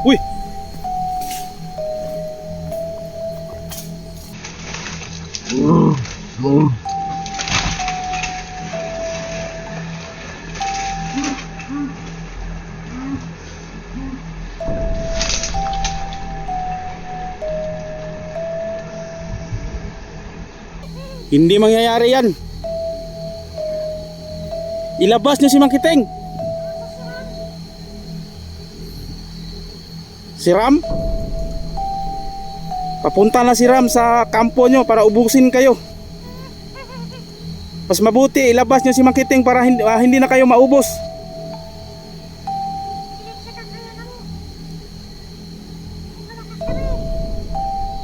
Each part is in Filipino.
Uy! Hindi mangyayari yan. Ilabas niyo si Mang Kiting. Si Ram? Papunta na si Ram sa kampo nyo para ubusin kayo. Mas mabuti ilabas niyo si Mang Kiting para hindi, ah, hindi na kayo maubos.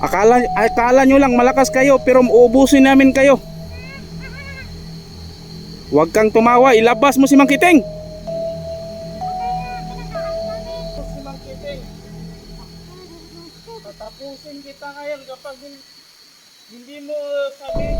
Akala, akala nyo lang malakas kayo pero uubusin namin kayo. Huwag kang tumawa, ilabas mo si Mang kita ngayon kapag hin- hindi mo sabihin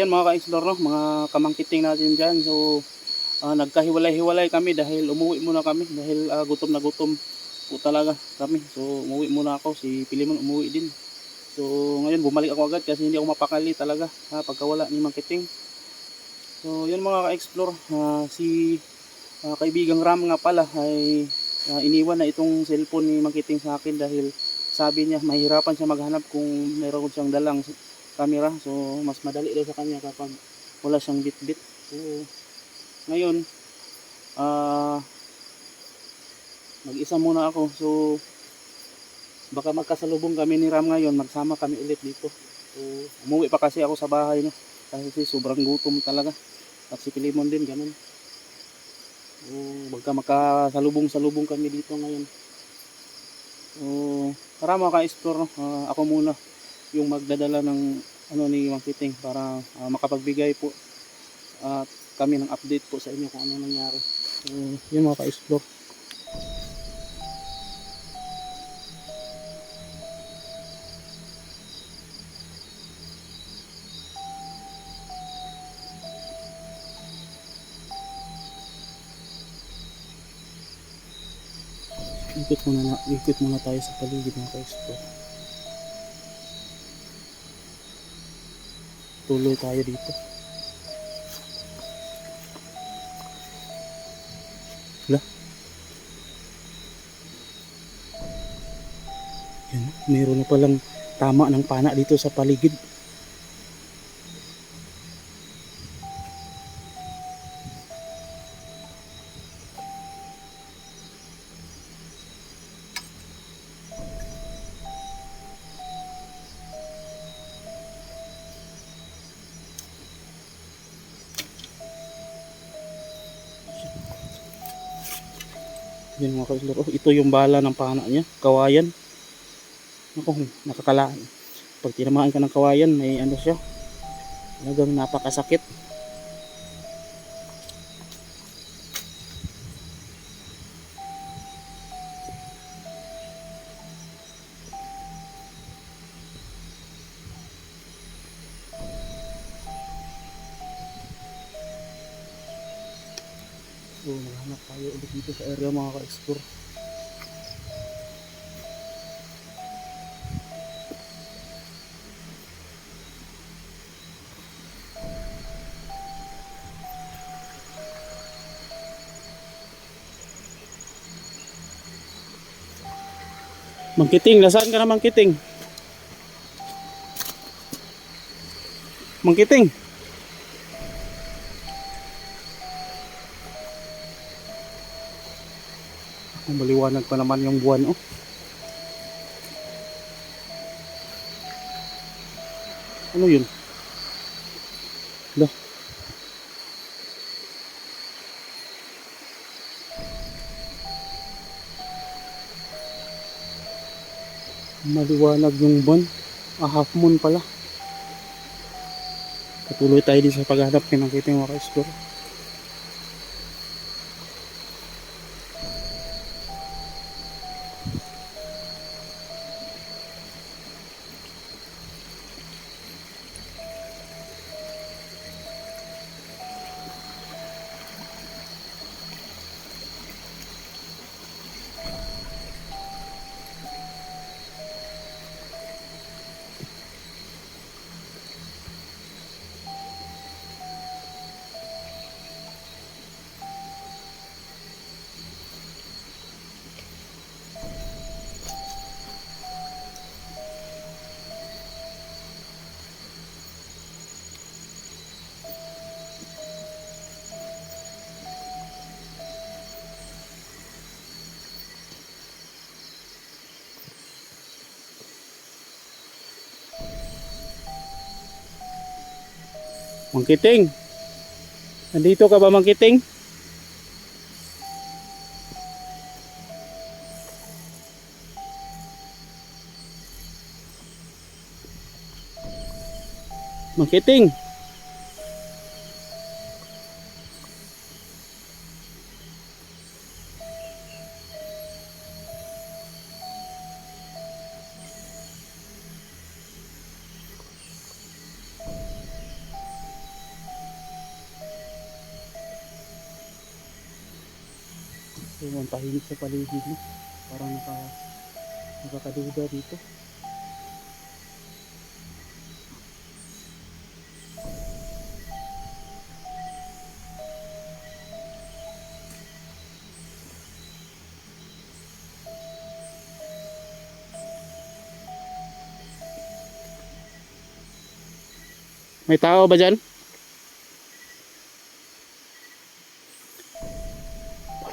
ayan mga ka-explore no, mga kamangkiting natin dyan. So ah, nagkahiwalay-hiwalay kami dahil umuwi muna kami dahil ah, gutom na gutom po talaga kami. So umuwi muna ako, si Pilimon umuwi din. So ngayon bumalik ako agad kasi hindi ako mapakali talaga ha, pagkawala ni Mangkiting. So yun mga ka-explore, ah, si ah, kaibigang Ram nga pala ay ah, iniwan na itong cellphone ni Mangkiting sa akin dahil sabi niya mahirapan siya maghanap kung meron siyang dalang camera so mas madali daw sa kanya kapag wala siyang bit-bit. So ngayon ah mag-isa muna ako. So baka magkasalubong kami ni Ram ngayon magsama kami ulit dito. So umuwi pa kasi ako sa bahay no? Kasi sobrang gutom talaga. At si Pilimon din ganun. So baka magkasalubong-salubong kami dito ngayon. So tara mga ka-explore no? Ah, ako muna yung magdadala ng ano ni Mang Kiting para ah, makapagbigay po at kami ng update po sa inyo kung ano nangyari. So, yun mga ka-explore. Ikot muna, na, ikot muna tayo sa paligid mga ka-explore. Tuloy tayo dito. Wala. Yan, meron na palang tama ng pana dito sa paligid. Yan mga kaislor. Oh, ito yung bala ng pana niya. Kawayan. Ako, nakakalaan. Pag tinamaan ka ng kawayan, may ano siya. Talagang napakasakit. So, maghanap tayo ulit dito sa area mga ka-explore. Mangkiting, nasaan ka na Mangkiting? Mangkiting. Maliwanag pa naman yung buwan oh. Ano yun? Lo. Maliwanag yung buwan. Ah, half moon pala. Patuloy tayo din sa paghanap kay nakita yung mga ka-explore. Mangkiting. Nandito ka ba Mangkiting? Mangkiting. Ewan, tahimik sa paligid mo. Parang naka, nakakaduda dito. May tao ba dyan?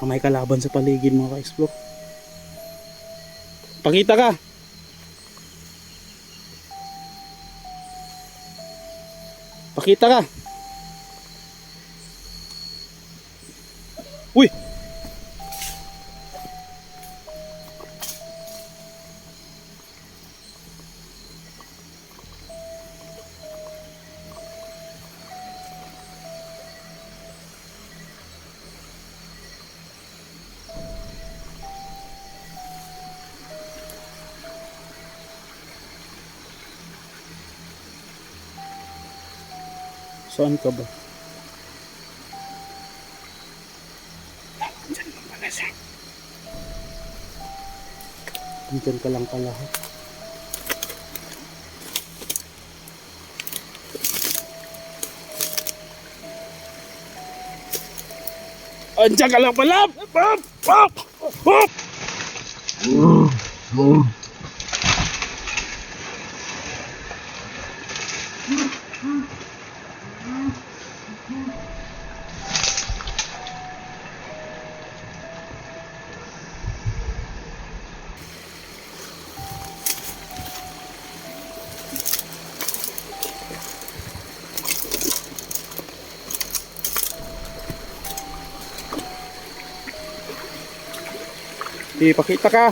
May kalaban sa paligid mga ka-explore. Pakita ka! Pakita ka! Saan ka ba? Diyan lang pala siya. Diyan ka lang pala. ha? Andiyan ka lang pala! Pop! Pop! Pop! Ipakita ka.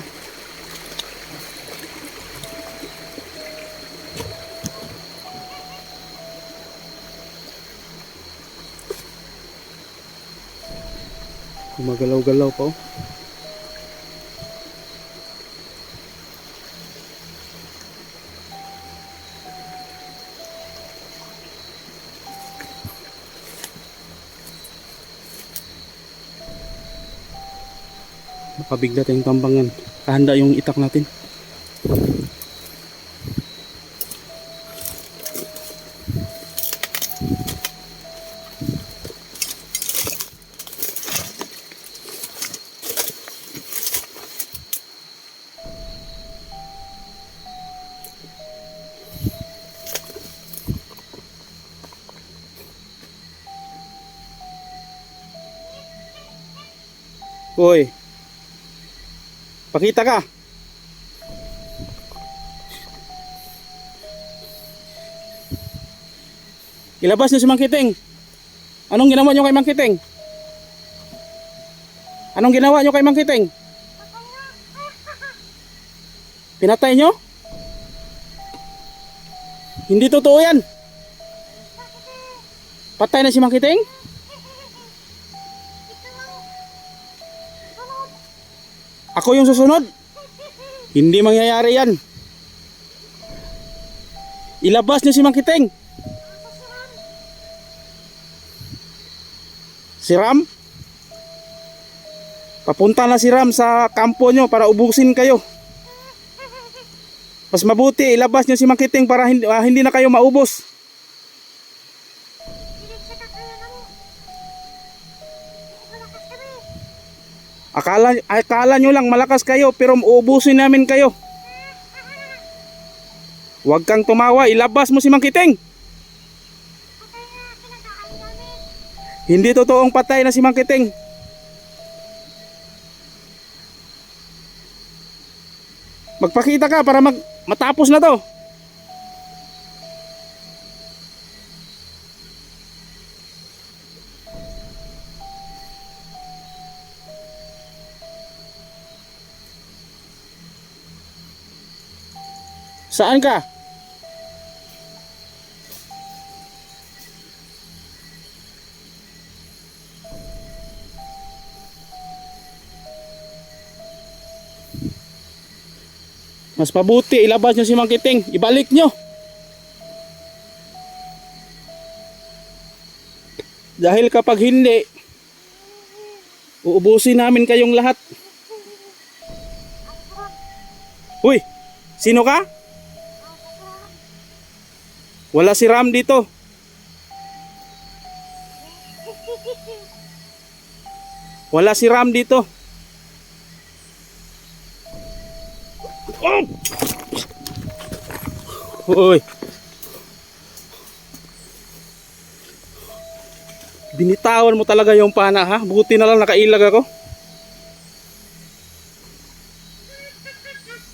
Gumagalaw-galaw pa oh. Nakabigla tayong tambangan. Handa yung itak natin. Pakita ka. Ilabas niyo si Mang Kiting. Anong ginawa niyo kay Mang Kiting? Anong ginawa niyo kay Mang Kiting? Pinatay niyo? Hindi totoo yan. Patay na si Mang Kiting? Ako yung susunod? Hindi mangyayari yan. Ilabas niyo si Mang Kiting. Si Ram? Papunta na si Ram sa kampo nyo para ubusin kayo. Mas mabuti, ilabas nyo si Mang Kiting para hindi, ah, hindi na kayo maubos. Akala, akala nyo lang malakas kayo pero uubusin namin kayo. Huwag kang tumawa, ilabas mo si Mang Kiting. Hindi totoong patay na si Mang Kiting. Magpakita ka para mag matapos na to. Saan ka? Mas mabuti, ilabas nyo si Mang Kiting. Ibalik nyo. Dahil kapag hindi, uubusin namin kayong lahat. Uy, sino ka? Wala si Ram dito. Wala si Ram dito. Oh! Uy. Binitawan mo talaga yung pana ha. Buti na lang nakailag ako.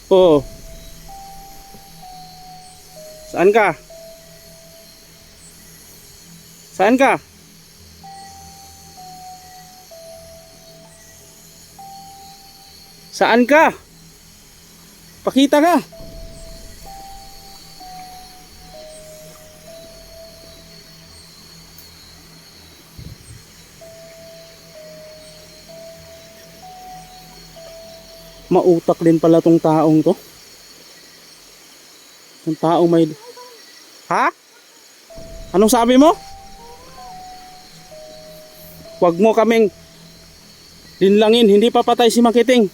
Oo. Saan ka? Saan ka? Saan ka? Pakita ka. Mautak din pala tong taong to. Yung taong may... Ha? Anong sabi mo? Huwag mo kaming linlangin, hindi pa patay si Makiting.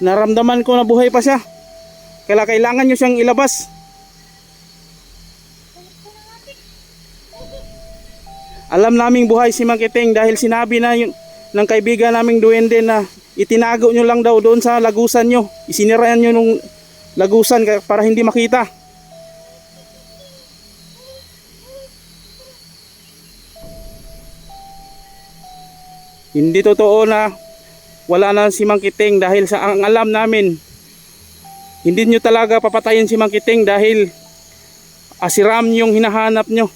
Naramdaman ko na buhay pa siya. Kaya kailangan nyo siyang ilabas. Alam naming buhay si Makiting dahil sinabi na yun ng kaibigan naming duwende na itinago nyo lang daw doon sa lagusan nyo. Isinirayan nyo nung lagusan para hindi makita. Hindi totoo na wala na si Mang Kiting dahil sa ang alam namin hindi nyo talaga papatayin si Mang Kiting dahil ah, si Ram yung hinahanap nyo.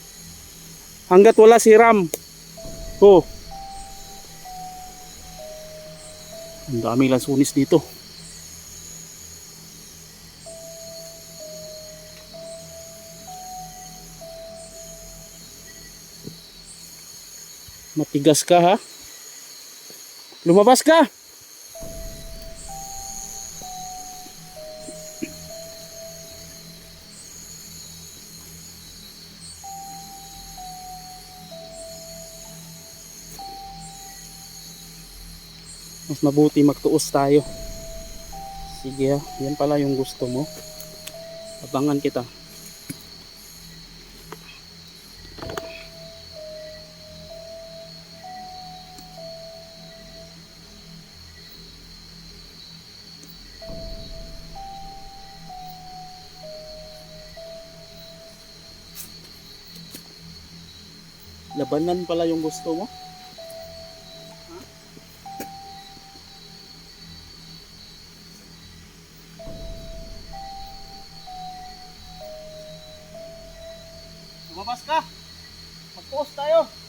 Hanggat wala si Ram oh ang daming lansunis dito. Matigas ka ha lumabas ka! Mas mabuti magtuos tayo. Sige ha yan pala yung gusto mo. Abangan kita Ganyan pala yung gusto mo? Lumabas ka! Magpost tayo!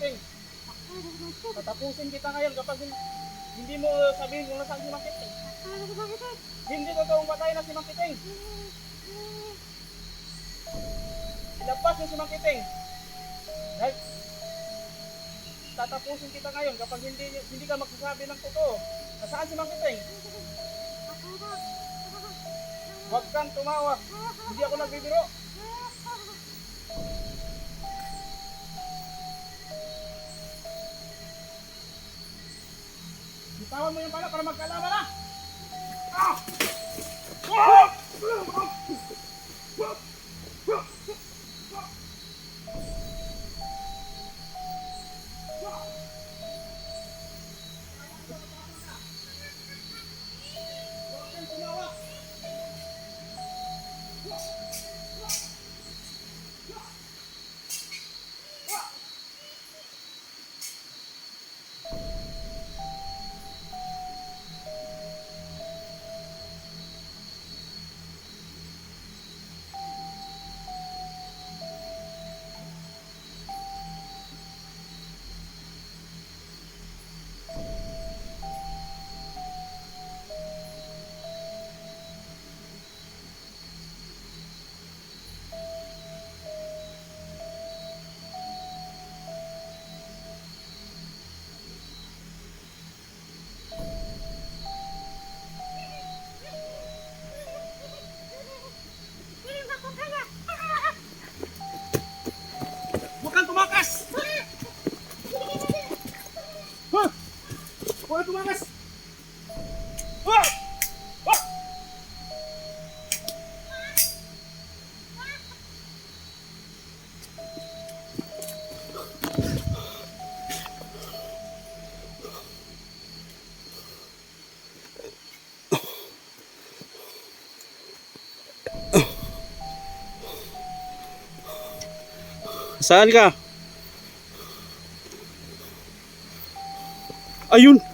Kiting. Tatapusin kita ngayon kapag hin- hindi mo uh, sabihin kung nasaan si Mang Kiting. Hindi totoong patay na si Mang Kiting. Ilabas mo si Mang Kiting. Dahil tatapusin kita ngayon kapag hindi hindi ka magsasabi ng totoo. Nasaan si Mang Kiting? Huwag kang tumawa. Hindi ako nagbibiro. Bitawan mo yung pala para magkalaman na. Ah! Saan ka? Ayun!